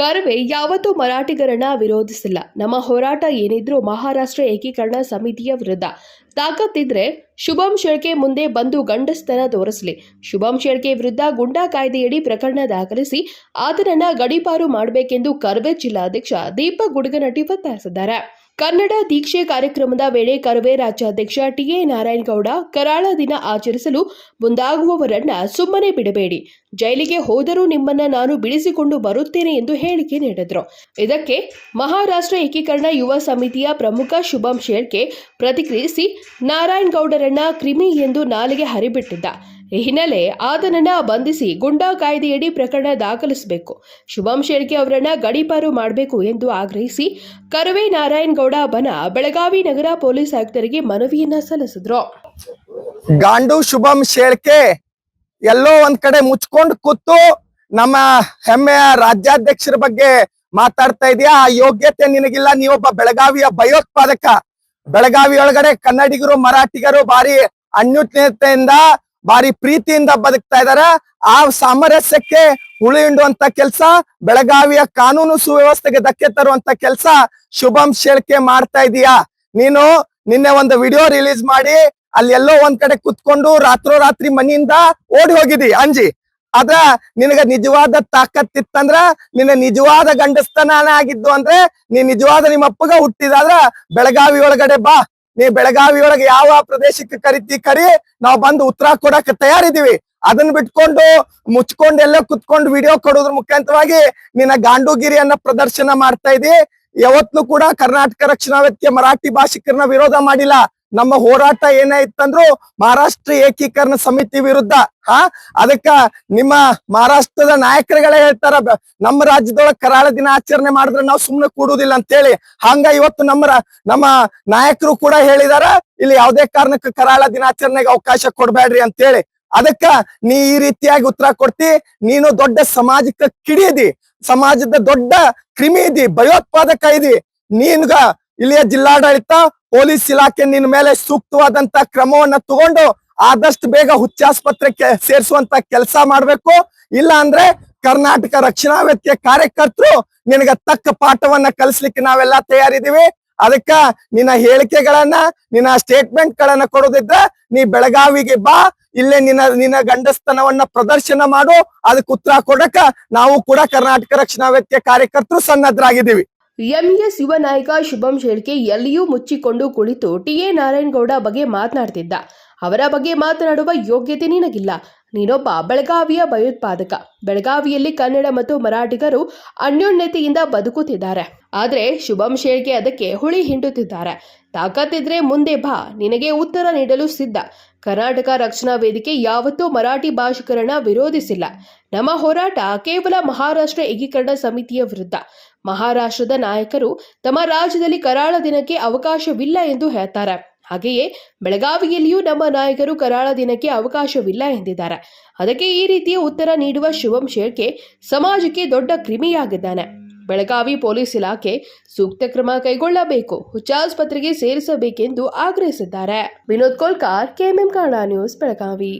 ಕರ್ವೆ ಯಾವತ್ತೂ ಮರಾಠಿಗರನ್ನ ವಿರೋಧಿಸಿಲ್ಲ. ನಮ್ಮ ಹೋರಾಟ ಏನಿದ್ರೂ ಮಹಾರಾಷ್ಟ್ರ ಏಕೀಕರಣ ಸಮಿತಿಯ ವಿರುದ್ಧ. ತಾಕತ್ತಿದ್ರೆ ಶುಭಂ ಶೇಳ್ಕೆ ಮುಂದೆ ಬಂದು ಗಂಡಸ್ತನ ತೋರಿಸಲಿ. ಶುಭಂ ಶೇಳ್ಕೆ ವಿರುದ್ಧ ಗುಂಡಾ ಕಾಯ್ದೆಯಡಿ ಪ್ರಕರಣ ದಾಖಲಿಸಿ ಆತನನ್ನ ಗಡೀಪಾರು ಮಾಡಬೇಕೆಂದು ಕರ್ವೆ ಜಿಲ್ಲಾಧ್ಯಕ್ಷ ದೀಪಕ್ ಗುಡ್ಗನಟ್ಟಿ ಒತ್ತಾಯಿಸಿದ್ದಾರೆ. ಕನ್ನಡ ದೀಕ್ಷೆ ಕಾರ್ಯಕ್ರಮದ ವೇಳೆ ಕರವೇ ರಾಜ್ಯಾಧ್ಯಕ್ಷ ಟಿಎ ನಾರಾಯಣಗೌಡ ಕರಾಳ ದಿನ ಆಚರಿಸಲು ಮುಂದಾಗುವವರನ್ನ ಸುಮ್ಮನೆ ಬಿಡಬೇಡಿ. ಜೈಲಿಗೆ ಹೋದರೂ ನಿಮ್ಮನ್ನ ನಾನು ಬಿಡಿಸಿಕೊಂಡು ಬರುತ್ತೇನೆ ಎಂದು ಹೇಳಿಕೆ ನೀಡಿದರು. ಇದಕ್ಕೆ ಮಹಾರಾಷ್ಟ್ರ ಏಕೀಕರಣ ಯುವ ಸಮಿತಿಯ ಪ್ರಮುಖ ಶುಭಂ ಶೇಳ್ಕೆ ಪ್ರತಿಕ್ರಿಯಿಸಿ ನಾರಾಯಣಗೌಡರನ್ನ ಕ್ರಿಮಿ ಎಂದು ನಾಲಿಗೆ ಹರಿಬಿಟ್ಟಿದ್ದ. ಈ ಹಿನ್ನೆಲೆ ಆತನನ್ನ ಬಂಧಿಸಿ ಗುಂಡಾ ಕಾಯ್ದೆಯಡಿ ಪ್ರಕರಣ ದಾಖಲಿಸಬೇಕು. ಶುಭಂ ಶೇಳ್ಕೆ ಅವರನ್ನ ಗಡೀಪಾರು ಮಾಡಬೇಕು ಎಂದು ಆಗ್ರಹಿಸಿ ಕರವೇ ನಾರಾಯಣಗೌಡ ಬನ ಬೆಳಗಾವಿ ನಗರ ಪೊಲೀಸ್ ಆಯುಕ್ತರಿಗೆ ಮನವಿಯನ್ನ ಸಲ್ಲಿಸಿದ್ರು. ಗಾಂಡು ಶುಭಂ ಶೇಳ್ಕೆ ಎಲ್ಲೋ ಒಂದ್ ಕಡೆ ಮುಚ್ಕೊಂಡು ಕೂತು ನಮ್ಮ ಹೆಮ್ಮೆಯ ರಾಜ್ಯಾಧ್ಯಕ್ಷರ ಬಗ್ಗೆ ಮಾತಾಡ್ತಾ ಇದೆಯಾ? ಆ ಯೋಗ್ಯತೆ ನಿನಗಿಲ್ಲ, ನೀವೊಬ್ಬ ಬೆಳಗಾವಿಯ ಭಯೋತ್ಪಾದಕ. ಬೆಳಗಾವಿ ಒಳಗಡೆ ಕನ್ನಡಿಗರು, ಮರಾಠಿಗರು ಬಾರಿ ಅನ್ಯೂನ್ಯತೆಯಿಂದ ಬಾರಿ ಪ್ರೀತಿಯಿಂದ ಬದುಕ್ತಾ ಇದಾರೆ ಆ ಸಾಮರಸ್ಯಕ್ಕೆ ಹುಳಿ ಹಿಂಡುವಂತ ಕೆಲಸ, ಬೆಳಗಾವಿಯ ಕಾನೂನು ಸುವ್ಯವಸ್ಥೆಗೆ ಧಕ್ಕೆ ತರುವಂತ ಕೆಲಸ ಶುಭಂ ಶೇಳ್ಕೆ ಮಾಡ್ತಾ ಇದೀಯಾ? ನೀನು ನಿನ್ನೆ ಒಂದು ವಿಡಿಯೋ ರಿಲೀಸ್ ಮಾಡಿ ಅಲ್ಲಿ ಎಲ್ಲೋ ಒಂದ್ ಕಡೆ ಕುತ್ಕೊಂಡು ರಾತ್ರೋರಾತ್ರಿ ಮನೆಯಿಂದ ಓಡಿ ಹೋಗಿದಿ ಅಂಜಿ. ಆದ್ರ ನಿನಗ ನಿಜವಾದ ತಾಕತ್ತಿತ್ತಂದ್ರ ನಿನ್ನ ನಿಜವಾದ ಗಂಡಸ್ತನ ಆಗಿದ್ದು ಅಂದ್ರೆ ನೀ ನಿಜವಾದ ನಿಮ್ಮಪ್ಪಗ ಹುಟ್ಟಿದಾದ್ರ ಬೆಳಗಾವಿ ಒಳಗಡೆ ಬಾ. ನೀ ಬೆಳಗಾವಿ ಒಳಗೆ ಯಾವ ಪ್ರದೇಶಕ್ಕೆ ಕರಿತಿ ಕರಿ, ನಾವ್ ಬಂದು ಉತ್ತರ ಕೊಡಕ್ ತಯಾರಿದೀವಿ ಅದನ್ನ ಬಿಟ್ಕೊಂಡು ಮುಚ್ಕೊಂಡು ಎಲ್ಲ ಕುತ್ಕೊಂಡು ವಿಡಿಯೋ ಕೊಡೋದ್ರ ಮುಖಾಂತರವಾಗಿ ನಿನ್ನ ಗಾಂಡುಗಿರಿಯನ್ನ ಪ್ರದರ್ಶನ ಮಾಡ್ತಾ ಇದಿ ಯಾವತ್ತೂ ಕೂಡ ಕರ್ನಾಟಕ ರಕ್ಷಣಾ ವ್ಯಕ್ತಿಯ ಮರಾಠಿ ಭಾಷಿಕರನ್ನ ವಿರೋಧ ಮಾಡಿಲ್ಲ. ನಮ್ಮ ಹೋರಾಟ ಏನಾಯ್ತಂದ್ರು ಮಹಾರಾಷ್ಟ್ರ ಏಕೀಕರಣ ಸಮಿತಿ ವಿರುದ್ಧ ಆ ಅದಕ್ಕ ನಿಮ್ಮ ಮಹಾರಾಷ್ಟ್ರದ ನಾಯಕರುಗಳೇ ಹೇಳ್ತಾರ ನಮ್ಮ ರಾಜ್ಯದೊಳಗ ಕರಾಳ ದಿನ ಆಚರಣೆ ಮಾಡಿದ್ರೆ ನಾವು ಸುಮ್ನೆ ಕೂಡುದಿಲ್ಲ ಅಂತೇಳಿ. ಹಂಗ ಇವತ್ತು ನಮ್ಮ ನಮ್ಮ ನಾಯಕರು ಕೂಡ ಹೇಳಿದಾರ, ಇಲ್ಲಿ ಯಾವುದೇ ಕಾರಣಕ್ಕೆ ಕರಾಳ ದಿನಾಚರಣೆಗೆ ಅವಕಾಶ ಕೊಡ್ಬೇಡ್ರಿ ಅಂತೇಳಿ. ಅದಕ್ಕ ನೀ ಈ ರೀತಿಯಾಗಿ ಉತ್ತರ ಕೊಡ್ತಿ, ನೀನು ದೊಡ್ಡ ಸಮಾಜಕ್ಕೆ ಕಿಡಿಯದಿ ಸಮಾಜದ ದೊಡ್ಡ ಕ್ರಿಮಿ ಇದಿ, ಭಯೋತ್ಪಾದಕ ಇದಿ. ನೀನ್ಗ ಇಲ್ಲಿಯ ಜಿಲ್ಲಾಡಳಿತ ಪೊಲೀಸ್ ಇಲಾಖೆ ನಿನ್ ಮೇಲೆ ಸೂಕ್ತವಾದಂತ ಕ್ರಮವನ್ನ ತಗೊಂಡು ಆದಷ್ಟು ಬೇಗ ಹುಚ್ಚಾಸ್ಪತ್ರೆಗೆ ಸೇರಿಸುವಂತ ಕೆಲಸ ಮಾಡ್ಬೇಕು. ಇಲ್ಲ ಅಂದ್ರೆ ಕರ್ನಾಟಕ ರಕ್ಷಣಾ ವ್ಯಕ್ತಿಯ ಕಾರ್ಯಕರ್ತರು ನಿನಗ ತಕ್ಕ ಪಾಠವನ್ನ ಕಲಿಸ್ಲಿಕ್ಕೆ ನಾವೆಲ್ಲ ತಯಾರಿದೀವಿ ಅದಕ್ಕ ನಿನ್ನ ಹೇಳಿಕೆಗಳನ್ನ, ನಿನ್ನ ಸ್ಟೇಟ್ಮೆಂಟ್ ಗಳನ್ನ ಕೊಡೋದಿದ್ರೆ ನೀ ಬೆಳಗಾವಿಗೆ ಬಾ, ಇಲ್ಲೇ ನಿನ್ನ ನಿನ್ನ ಗಂಡಸ್ತನವನ್ನ ಪ್ರದರ್ಶನ ಮಾಡು, ಅದಕ್ಕೆ ಉತ್ತರ ಕೊಡಕ ನಾವು ಕೂಡ ಕರ್ನಾಟಕ ರಕ್ಷಣಾ ವ್ಯಕ್ತಿಯ ಕಾರ್ಯಕರ್ತರು ಸನ್ನದ್ಧರಾಗಿದ್ದೀವಿ ಎಂಎಸ್ ಯುವ ನಾಯಕ ಶುಭಂ ಶೇಳ್ಕೆ ಎಲ್ಲಿಯೂ ಮುಚ್ಚಿಕೊಂಡು ಕುಳಿತು ಟಿಎ ನಾರಾಯಣಗೌಡ ಬಗ್ಗೆ ಮಾತನಾಡ್ತಿದ್ದ. ಅವರ ಬಗ್ಗೆ ಮಾತನಾಡುವ ಯೋಗ್ಯತೆ ನಿನಗಿಲ್ಲ. ನೀನೊಬ್ಬ ಬೆಳಗಾವಿಯ ಭಯೋತ್ಪಾದಕ. ಬೆಳಗಾವಿಯಲ್ಲಿ ಕನ್ನಡ ಮತ್ತು ಮರಾಠಿಗರು ಅನ್ಯೋನ್ಯತೆಯಿಂದ ಬದುಕುತ್ತಿದ್ದಾರೆ. ಆದರೆ ಶುಭಂ ಶೇಡ್ಗೆ ಅದಕ್ಕೆ ಹುಳಿ ಹಿಂಡುತ್ತಿದ್ದಾರೆ. ತಾಕತ್ತಿದ್ರೆ ಮುಂದೆ ಬಾ. ನಿನಗೆ ಉತ್ತರ ನೀಡಲು ಸಿದ್ಧ. ಕರ್ನಾಟಕ ರಕ್ಷಣಾ ವೇದಿಕೆ ಯಾವತ್ತೂ ಮರಾಠಿ ಭಾಷಿಕರನ್ನ ವಿರೋಧಿಸಿಲ್ಲ. ನಮ್ಮ ಹೋರಾಟ ಕೇವಲ ಮಹಾರಾಷ್ಟ್ರ ಏಕೀಕರಣ ಸಮಿತಿಯ ವಿರುದ್ಧ. ಮಹಾರಾಷ್ಟ್ರದ ನಾಯಕರು ತಮ್ಮ ರಾಜ್ಯದಲ್ಲಿ ಕರಾಳ ದಿನಕ್ಕೆ ಅವಕಾಶವಿಲ್ಲ ಎಂದು ಹೇಳ್ತಾರೆ. ಹಾಗೆಯೇ ಬೆಳಗಾವಿಯಲ್ಲಿಯೂ ನಮ್ಮ ನಾಯಕರು ಕರಾಳ ದಿನಕ್ಕೆ ಅವಕಾಶವಿಲ್ಲ ಎಂದಿದ್ದಾರೆ. ಅದಕ್ಕೆ ಈ ರೀತಿಯ ಉತ್ತರ ನೀಡುವ ಶಿವಂ ಶೇಳ್ಕೆ ಸಮಾಜಕ್ಕೆ ದೊಡ್ಡ ಕ್ರಿಮಿಯಾಗಿದ್ದಾನೆ. ಬೆಳಗಾವಿ ಪೊಲೀಸ್ ಇಲಾಖೆ ಸೂಕ್ತ ಕ್ರಮ ಕೈಗೊಳ್ಳಬೇಕು ಹುಚ್ಚಾಸ್ಪತ್ರೆಗೆ ಸೇರಿಸಬೇಕೆಂದು ಆಗ್ರಹಿಸಿದ್ದಾರೆ. Vinod Kolkar, KMM Kannada news, Belagavi.